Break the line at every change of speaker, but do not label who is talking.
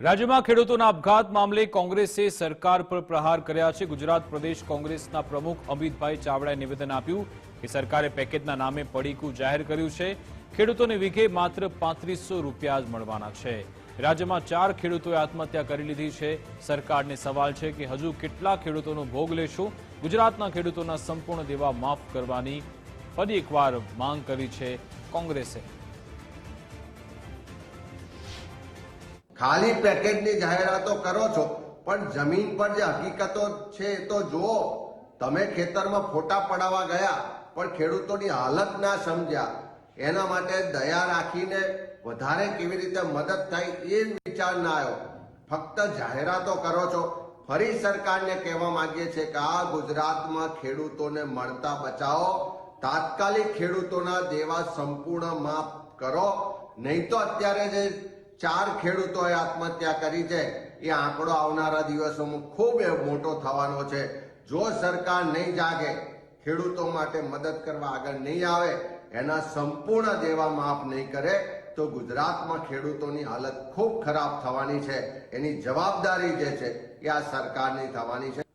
રાજ્યમાં ખેડૂતોના આપઘાત મામલે કોંગ્રેસે સરકાર પર પ્રહાર કર્યા છે. ગુજરાત પ્રદેશ કોંગ્રેસના પ્રમુખ અમિતભાઈ ચાવડાએ નિવેદન આપ્યું કે સરકારે પેકેજના નામે પડીકું જાહેર કર્યું છે. ખેડૂતોને વીઘે માત્ર પાંત્રીસો રૂપિયા જ મળવાના છે. રાજ્યમાં ચાર ખેડૂતોએ આત્મહત્યા કરી લીધી છે. સરકારને સવાલ છે કે હજુ કેટલા ખેડૂતોનો ભોગ લેશું? ગુજરાતના ખેડૂતોના સંપૂર્ણ દેવા માફ કરવાની ફરી એકવાર માંગ કરી છે કોંગ્રેસે.
ખાલી પેકેજની જાહેરાતો કરો છો, પણ જમીન પર જે હકીકતો છે તો જુઓ. તમે ખેતરમાં ફોટા પડાવવા ગયા, પણ ખેડૂતોની હાલત ના સમજ્યા. એના માટે દયા રાખીને વધારે કેવી રીતે મદદ થાય એ વિચાર ના આવ્યો. ફક્ત જાહેરાતો કરો છો. ફરી સરકારને કહેવા માંગીએ છીએ કે આ ગુજરાતમાં ખેડૂતોને મળતા બચાવો. તાત્કાલિક ખેડૂતોના દેવા સંપૂર્ણ માફ કરો. નહીં તો અત્યારે જે ચાર ખેડૂતોએ આત્મહત્યા કરી છે. એ આંકડો આવનારા દિવસોમાં ખૂબ મોટો થવાનો છે. જો સરકાર નહીં જાગે, ખેડૂતો માટે મદદ કરવા આગળ નહીં આવે, એના સંપૂર્ણ દેવા માફ નહીં કરે, તો ગુજરાતમાં ખેડૂતોની હાલત ખૂબ ખરાબ થવાની છે. એની જવાબદારી જે છે એ આ સરકારની થવાની છે.